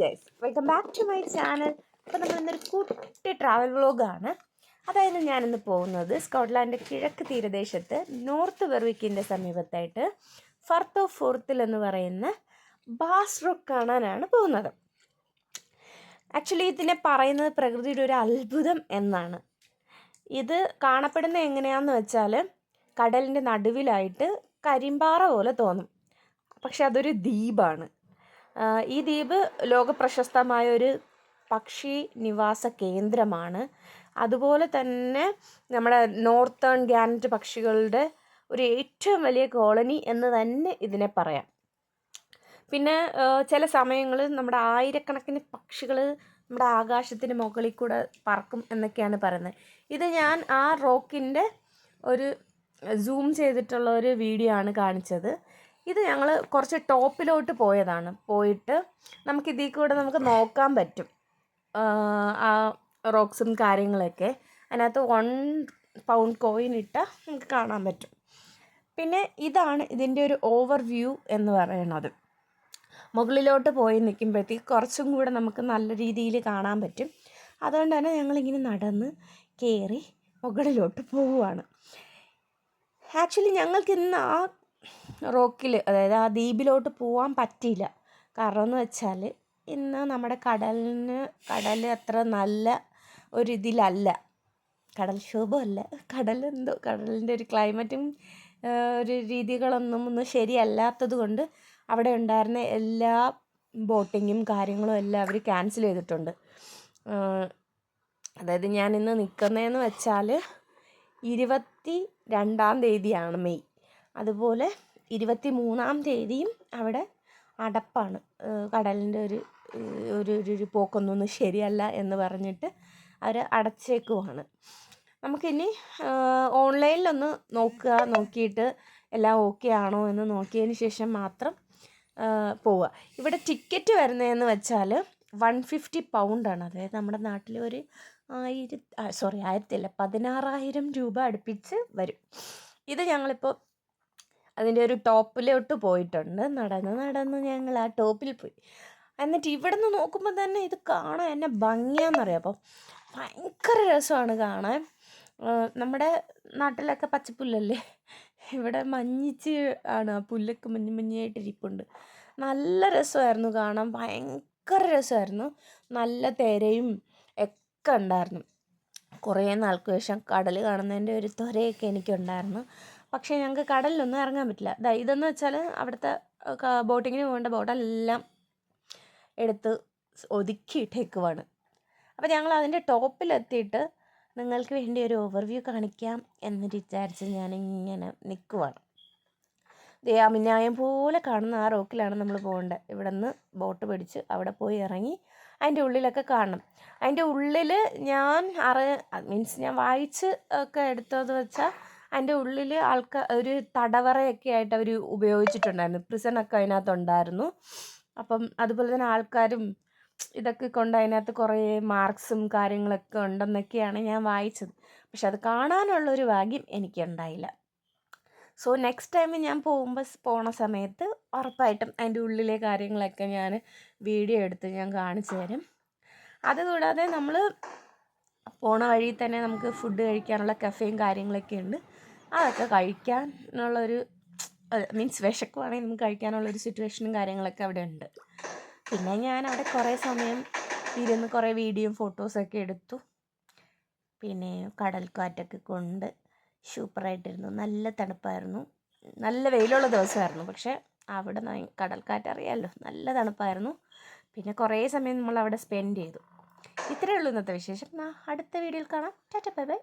Guys welcome back to my channel അപ്പോൾ നമ്മൾ ഇന്നൊരു കുട്ടി ട്രാവൽ വ്ളോഗാണ് അതായത് ഞാനിന്ന് പോകുന്നത്. സ്കോട്ട്ലാൻഡ് കിഴക്ക് തീരദേശത്ത് നോർത്ത് വെർവിക്കിന്റെ സമീപത്തായിട്ട് ഫർത്ത് ഓഫ് ഫോർത്തിൽ എന്ന് പറയുന്ന ബാസ് റോക്ക് കാണാനാണ് പോകുന്നത്. ആക്ച്വലി ഇതിനെ പറയുന്നത് പ്രകൃതിയുടെ ഒരു അത്ഭുതം എന്നാണ്. ഇത് കാണപ്പെടുന്നത് എങ്ങനെയാണെന്ന് വെച്ചാൽ കടലിന്റെ നടുവിലായിട്ട് കരിമ്പാറ പോലെ തോന്നും. പക്ഷെ അതൊരു ദ്വീപാണ്. ഈ ദ്വീപ് ലോകപ്രശസ്തമായ ഒരു പക്ഷി നിവാസ കേന്ദ്രമാണ്. അതുപോലെ തന്നെ നമ്മുടെ നോർത്തേൺ ഗാനറ്റ് പക്ഷികളുടെ ഒരു ഏറ്റവും വലിയ കോളനി എന്ന് തന്നെ ഇതിനെ പറയാം. പിന്നെ ചില സമയങ്ങളിൽ നമ്മുടെ ആയിരക്കണക്കിന് പക്ഷികൾ നമ്മുടെ ആകാശത്തിന് മുകളിൽ കൂടെ പറക്കും എന്നൊക്കെയാണ് പറയുന്നത്. ഇത് ഞാൻ ആ റോക്കിന്റെ ഒരു സൂം ചെയ്തിട്ടുള്ള ഒരു വീഡിയോ ആണ് കാണിച്ചത്. ഇത് ഞങ്ങൾ കുറച്ച് ടോപ്പിലോട്ട് പോയതാണ്. പോയിട്ട് നമുക്ക് ഇതിൽ കൂടെ നമുക്ക് നോക്കാൻ പറ്റും. ആ റോക്സും കാര്യങ്ങളൊക്കെ. അതിനകത്ത് വൺ പൗണ്ട് കോയിൻ ഇട്ടാൽ നമുക്ക് കാണാൻ പറ്റും. പിന്നെ ഇതാണ് ഇതിന്റെ ഒരു ഓവർ വ്യൂ എന്ന് പറയുന്നത്. മുകളിലോട്ട് പോയി നിൽക്കുമ്പോഴത്തേക്ക് കുറച്ചും കൂടെ നമുക്ക് നല്ല രീതിയിൽ കാണാൻ പറ്റും. അതുകൊണ്ട് തന്നെ ഞങ്ങളിങ്ങനെ നടന്ന് കയറി മുകളിലോട്ട് പോവുകയാണ്. ആക്ച്വലി ഞങ്ങൾക്ക് ഇന്ന് ആ റോക്കിൽ അതായത് ആ ദ്വീപിലോട്ട് പോകാൻ പറ്റിയില്ല. കാരണം എന്ന് വെച്ചാൽ ഇന്ന് നമ്മുടെ കടലിന് കടൽ അത്ര നല്ല ഒരിതിലല്ല. കടൽക്ഷോഭമല്ല കടൽ എന്തോ കടലിന്റെ ഒരു ക്ലൈമറ്റും ഒരു രീതികളൊന്നും ഒന്നും ശരിയല്ലാത്തത് കൊണ്ട് അവിടെ ഉണ്ടായിരുന്ന എല്ലാ ബോട്ടിങ്ങും കാര്യങ്ങളും എല്ലാം അവർ ക്യാൻസൽ ചെയ്തിട്ടുണ്ട്. അതായത് ഞാൻ ഇന്ന് നിൽക്കുന്നതെന്ന് വെച്ചാൽ ഇരുപത്തി രണ്ടാം തീയതിയാണ് മെയ്. അതുപോലെ ഇരുപത്തി മൂന്നാം തീയതിയും അവിടെ അടപ്പാണ്. കടലിന്റെ ഒരു ഒരു ഒരു ഒരു പോക്കൊന്നും ശരിയല്ല എന്ന് പറഞ്ഞിട്ട് അവർ അടച്ചേക്കുവാണ്. നമുക്കിനി ഓൺലൈനിലൊന്ന് നോക്കുക നോക്കിയിട്ട് എല്ലാം ഓക്കെ ആണോ എന്ന് നോക്കിയതിന് ശേഷം മാത്രം പോവുക. ഇവിടെ ടിക്കറ്റ് വരുന്നതെന്ന് വെച്ചാൽ വൺ ഫിഫ്റ്റി പൗണ്ടാണ്. അതായത് നമ്മുടെ നാട്ടിൽ ഒരു ആയിരത്തി സോറി ആയിരത്തില്ല പതിനാറായിരം രൂപ അടുപ്പിച്ച് വരും. ഇത് ഞങ്ങളിപ്പോൾ അതിന്റെ ഒരു ടോപ്പിലോട്ട് പോയിട്ടുണ്ട്. നടന്ന് നടന്ന് ഞങ്ങൾ ആ ടോപ്പിൽ പോയി. എന്നിട്ട് ഇവിടെ നിന്ന് നോക്കുമ്പോൾ തന്നെ ഇത് കാണാൻ എന്നെ ഭംഗിയാണെന്നറിയാം അപ്പം ഭയങ്കര രസമാണ് കാണാൻ. നമ്മുടെ നാട്ടിലൊക്കെ പച്ചപ്പുല്ലല്ലേ? ഇവിടെ മഞ്ഞിച്ച് ആണ് ആ പുല്ലൊക്കെ മഞ്ഞ് മഞ്ഞായിട്ട് ഇരിപ്പുണ്ട്. നല്ല രസമായിരുന്നു കാണാൻ. ഭയങ്കര രസമായിരുന്നു. നല്ല തിരയും ഒക്കെ ഉണ്ടായിരുന്നു. കുറേ നാൾക്ക് ശേഷം കടൽ കാണുന്നതിന്റെ ഒരു ത്വരയൊക്കെ എനിക്കുണ്ടായിരുന്നു. പക്ഷേ ഞങ്ങൾക്ക് കടലിലൊന്നും ഇറങ്ങാൻ പറ്റില്ല. ദാ ഇതെന്ന് വെച്ചാൽ അവിടുത്തെ ബോട്ടിങ്ങിന് പോകേണ്ട ബോട്ടെല്ലാം എടുത്ത് ഒതുക്കിയിട്ടേക്കുവാണ് അപ്പോൾ ഞങ്ങൾ അതിന്റെ ടോപ്പിലെത്തിയിട്ട് നിങ്ങൾക്ക് വേണ്ടി ഒരു ഓവർവ്യൂ കാണിക്കാം എന്ന് വിചാരിച്ച് ഞാനിങ്ങനെ നിൽക്കുവാണ് ദേ അമിന്യായം പോലെ കാണുന്ന ആ റോക്കിലാണ് നമ്മൾ പോകേണ്ടത്. ഇവിടെ നിന്ന് ബോട്ട് പിടിച്ച് അവിടെ പോയി ഇറങ്ങി അതിന്റെ ഉള്ളിലൊക്കെ കാണണം. അതിന്റെ ഉള്ളിൽ ഞാൻ അറി മീൻസ് ഞാൻ വായിച്ച് ഒക്കെ എടുത്തത് വെച്ചാൽ അതിന്റെ ഉള്ളിൽ ആൾക്കാർ ഒരു തടവറയൊക്കെ ആയിട്ട് അവർ ഉപയോഗിച്ചിട്ടുണ്ടായിരുന്നു. പ്രിസണൊക്കെ അതിനകത്തുണ്ടായിരുന്നു. അപ്പം അതുപോലെ തന്നെ ആൾക്കാരും ഇതൊക്കെ കൊണ്ട് അതിനകത്ത് കുറേ മാർക്സും കാര്യങ്ങളൊക്കെ ഉണ്ടെന്നൊക്കെയാണ് ഞാൻ വായിച്ചത്. പക്ഷെ അത് കാണാനുള്ളൊരു ഭാഗ്യം എനിക്കുണ്ടായില്ല. സോ നെക്സ്റ്റ് ടൈം ഞാൻ പോകുമ്പോൾ പോണ സമയത്ത് ഉറപ്പായിട്ടും അതിന്റെ ഉള്ളിലെ കാര്യങ്ങളൊക്കെ ഞാൻ വീഡിയോ എടുത്ത് ഞാൻ കാണിച്ചു തരും. അതുകൂടാതെ നമ്മൾ പോണ വഴി തന്നെ നമുക്ക് ഫുഡ് കഴിക്കാനുള്ള കഫേയും കാര്യങ്ങളൊക്കെ ഉണ്ട്. അതൊക്കെ കഴിക്കാനുള്ളൊരു മീൻസ് വിശക്കുവാണെങ്കിൽ നമുക്ക് കഴിക്കാനുള്ളൊരു സിറ്റുവേഷനും കാര്യങ്ങളൊക്കെ അവിടെ ഉണ്ട്. പിന്നെ ഞാൻ അവിടെ കുറേ സമയം ഇരുന്ന് കുറേ വീഡിയോയും ഫോട്ടോസൊക്കെ എടുത്തു. പിന്നെ കടൽക്കാറ്റൊക്കെ കൊണ്ട് സൂപ്പറായിട്ടിരുന്നു നല്ല തണുപ്പായിരുന്നു. നല്ല വെയിലുള്ള ദിവസമായിരുന്നു. പക്ഷേ അവിടെ കടൽക്കാറ്റ് അറിയാമല്ലോ നല്ല തണുപ്പായിരുന്നു. പിന്നെ കുറേ സമയം നമ്മൾ അവിടെ സ്പെൻഡ് ചെയ്തു. ഇത്രയേ ഉള്ളൂ ഇന്നത്തെ വിശേഷം. അടുത്ത വീഡിയോയിൽ കാണാം. Tata bye bye.